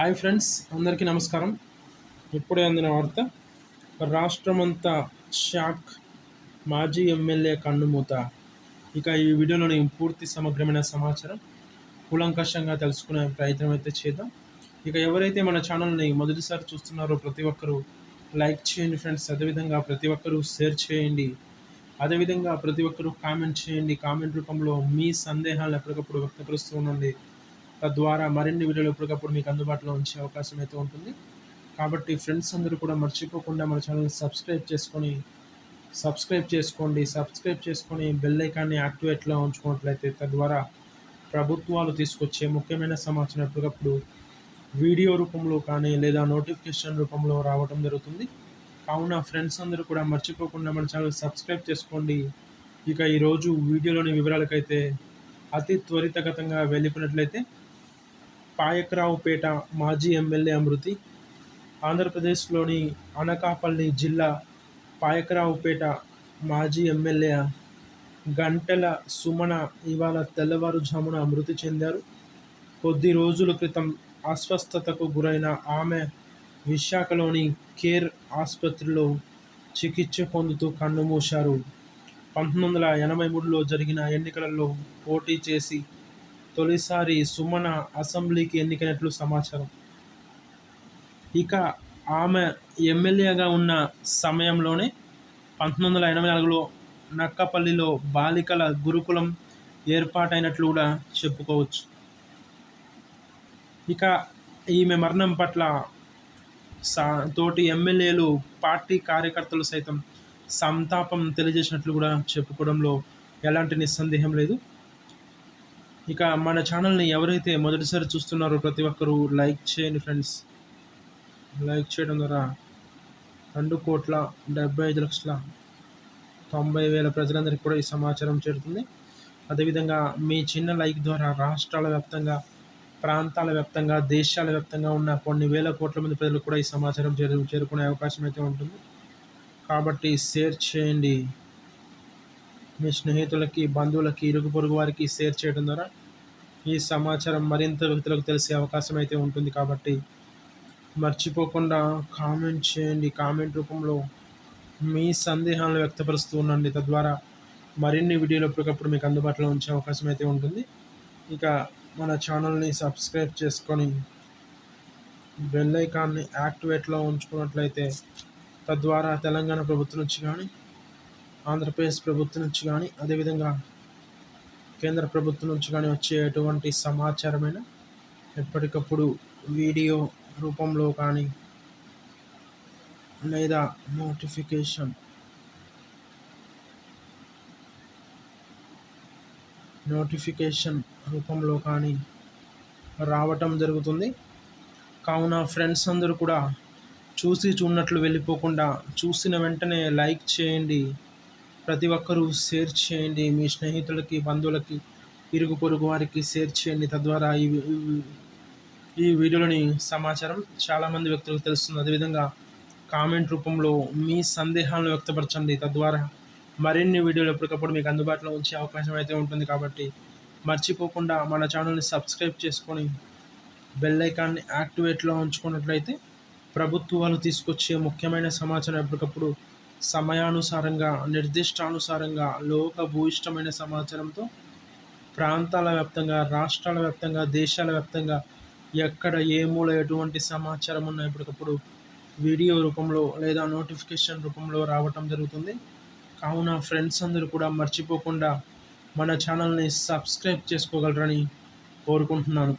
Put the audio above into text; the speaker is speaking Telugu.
హాయ్ ఫ్రెండ్స్ అందరికీ నమస్కారం. ఇప్పుడే అందిన వార్త రాష్ట్రమంతా షాక్ మాజీ ఎమ్మెల్యే కన్నుమూత ఇక ఈ వీడియోలోని పూర్తి సమగ్రమైన సమాచారం కూలంకషంగా తెలుసుకునే ప్రయత్నం అయితే చేద్దాం. ఇక ఎవరైతే మన ఛానల్ని మొదటిసారి చూస్తున్నారో ప్రతి ఒక్కరూ లైక్ చేయండి ఫ్రెండ్స్. అదేవిధంగా ప్రతి ఒక్కరూ షేర్ చేయండి. అదేవిధంగా ప్రతి ఒక్కరూ కామెంట్ చేయండి. కామెంట్ రూపంలో మీ సందేహాలను ఎప్పటికప్పుడు వ్యక్తపరుస్తూ ఉండండి. తద్వారా మరిన్ని వీడియోలు ఎప్పటికప్పుడు మీకు అందుబాటులో ఉంచే అవకాశం అయితే ఉంటుంది. కాబట్టి ఫ్రెండ్స్ అందరూ కూడా మర్చిపోకుండా మన ఛానల్ని సబ్స్క్రైబ్ చేసుకొని సబ్స్క్రైబ్ చేసుకోండి సబ్స్క్రైబ్ చేసుకొని బెల్ ఐకాన్ని యాక్టివేట్లో ఉంచుకున్నట్లయితే తద్వారా ప్రభుత్వాలు తీసుకొచ్చే ముఖ్యమైన సమాచారం ఎప్పటికప్పుడు వీడియో రూపంలో కానీ లేదా నోటిఫికేషన్ రూపంలో రావడం జరుగుతుంది. కావున ఫ్రెండ్స్ అందరూ కూడా మర్చిపోకుండా మన ఛానల్ సబ్స్క్రైబ్ చేసుకోండి. ఇక ఈరోజు వీడియోలోని వివరాలకైతే అతి త్వరితగతంగా వెళ్ళిపోయినట్లయితే పాయకరావుపేట మాజీ ఎమ్మెల్యే అమృతి ఆంధ్రప్రదేశ్లోని అనకాపల్లి జిల్లా పాయకరావుపేట మాజీ ఎమ్మెల్యే గంటెల సుమన ఇవాళ తెల్లవారుజామున మృతి చెందారు. కొద్ది రోజుల క్రితం అస్వస్థతకు గురైన ఆమె విశాఖలోని కేర్ ఆసుపత్రిలో చికిత్స పొందుతూ కన్నుమూశారు. పంతొమ్మిది వందల ఎనభై మూడులో జరిగిన ఎన్నికలలో పోటీ చేసి తొలిసారి సుమన అసెంబ్లీకి ఎన్నికైనట్లు సమాచారం. ఇక ఆమె ఎమ్మెల్యేగా ఉన్న సమయంలోనే పంతొమ్మిది వందల ఎనభై నాలుగులో నక్కపల్లిలో బాలికల గురుకులం ఏర్పాటైనట్లు కూడా చెప్పుకోవచ్చు. ఇక ఈమె మరణం పట్ల సా తోటి ఎమ్మెల్యేలు పార్టీ కార్యకర్తలు సైతం సంతాపం తెలియజేసినట్లు కూడా చెప్పుకోవడంలో ఎలాంటి నిస్సందేహం లేదు. ఇక మన ఛానల్ని ఎవరైతే మొదటిసారి చూస్తున్నారో ప్రతి ఒక్కరూ లైక్ చేయండి ఫ్రెండ్స్. లైక్ చేయడం ద్వారా రెండు కోట్ల డెబ్బై ఐదు లక్షల తొంభై వేల ప్రజలందరికీ కూడా ఈ సమాచారం చేరుతుంది. అదేవిధంగా మీ చిన్న లైక్ ద్వారా రాష్ట్రాల వ్యాప్తంగా ప్రాంతాల వ్యాప్తంగా దేశాల వ్యాప్తంగా ఉన్న కొన్ని వేల కోట్ల మంది ప్రజలు కూడా ఈ సమాచారం చేరు చేరుకునే అవకాశం అయితే ఉంటుంది. కాబట్టి షేర్ చేయండి. మీ స్నేహితులకి బంధువులకి ఇరుగు పొరుగు వారికి షేర్ చేయడం ద్వారా ఈ సమాచారం మరింత వ్యక్తులకు తెలిసే అవకాశం అయితే ఉంటుంది కాబట్టి మర్చిపోకుండా కామెంట్ చేయండి. కామెంట్ రూపంలో మీ సందేహాలను వ్యక్తపరుస్తూ ఉండండి. తద్వారా మరిన్ని వీడియోలు ఎప్పటికప్పుడు మీకు అందుబాటులో ఉంచే అవకాశం అయితే ఉంటుంది. ఇక మన ఛానల్ని సబ్స్క్రైబ్ చేసుకొని బెల్ ఐకాన్ని యాక్టివేట్లో ఉంచుకున్నట్లయితే తద్వారా తెలంగాణ ప్రభుత్వం నుంచి కానీ ఆంధ్రప్రదేశ్ ప్రభుత్వం నుంచి కానీ అదేవిధంగా కేంద్ర ప్రభుత్వం నుంచి కానీ వచ్చే ఎటువంటి సమాచారమైన ఎప్పటికప్పుడు వీడియో రూపంలో కానీ లేదా నోటిఫికేషన్ నోటిఫికేషన్ రూపంలో కానీ రావటం జరుగుతుంది. కావున ఫ్రెండ్స్ అందరూ కూడా చూసి చూడనట్లు వెళ్ళిపోకుండా చూసిన వెంటనే లైక్ చేయండి. ప్రతి ఒక్కరూ షేర్ చేయండి. మీ స్నేహితులకి బంధువులకి ఇరుగు పొరుగు వారికి షేర్ చేయండి. తద్వారా ఈ ఈ వీడియోలోని సమాచారం చాలామంది వ్యక్తులకు తెలుస్తుంది. అదేవిధంగా కామెంట్ రూపంలో మీ సందేహాలను వ్యక్తపరచండి. తద్వారా మరిన్ని వీడియోలు ఎప్పటికప్పుడు మీకు అందుబాటులో ఉంచే అవకాశం అయితే ఉంటుంది కాబట్టి మర్చిపోకుండా మన ఛానల్ని సబ్స్క్రైబ్ చేసుకొని బెల్ ఐకాన్ని యాక్టివేట్లో ఉంచుకున్నట్లయితే ప్రభుత్వాలు తీసుకొచ్చే ముఖ్యమైన సమాచారం ఎప్పటికప్పుడు సమయానుసారంగా నిర్దిష్టానుసారంగా లోక భూయిష్టమైన సమాచారంతో ప్రాంతాల వ్యాప్తంగా రాష్ట్రాల వ్యాప్తంగా దేశాల వ్యాప్తంగా ఎక్కడ ఏ మూల ఎటువంటి సమాచారం ఉన్న ఎప్పటికప్పుడు వీడియో రూపంలో లేదా నోటిఫికేషన్ రూపంలో రావటం జరుగుతుంది. కావున ఫ్రెండ్స్ అందరూ కూడా మర్చిపోకుండా మన ఛానల్ని సబ్స్క్రైబ్ చేసుకోగలరని కోరుకుంటున్నాను.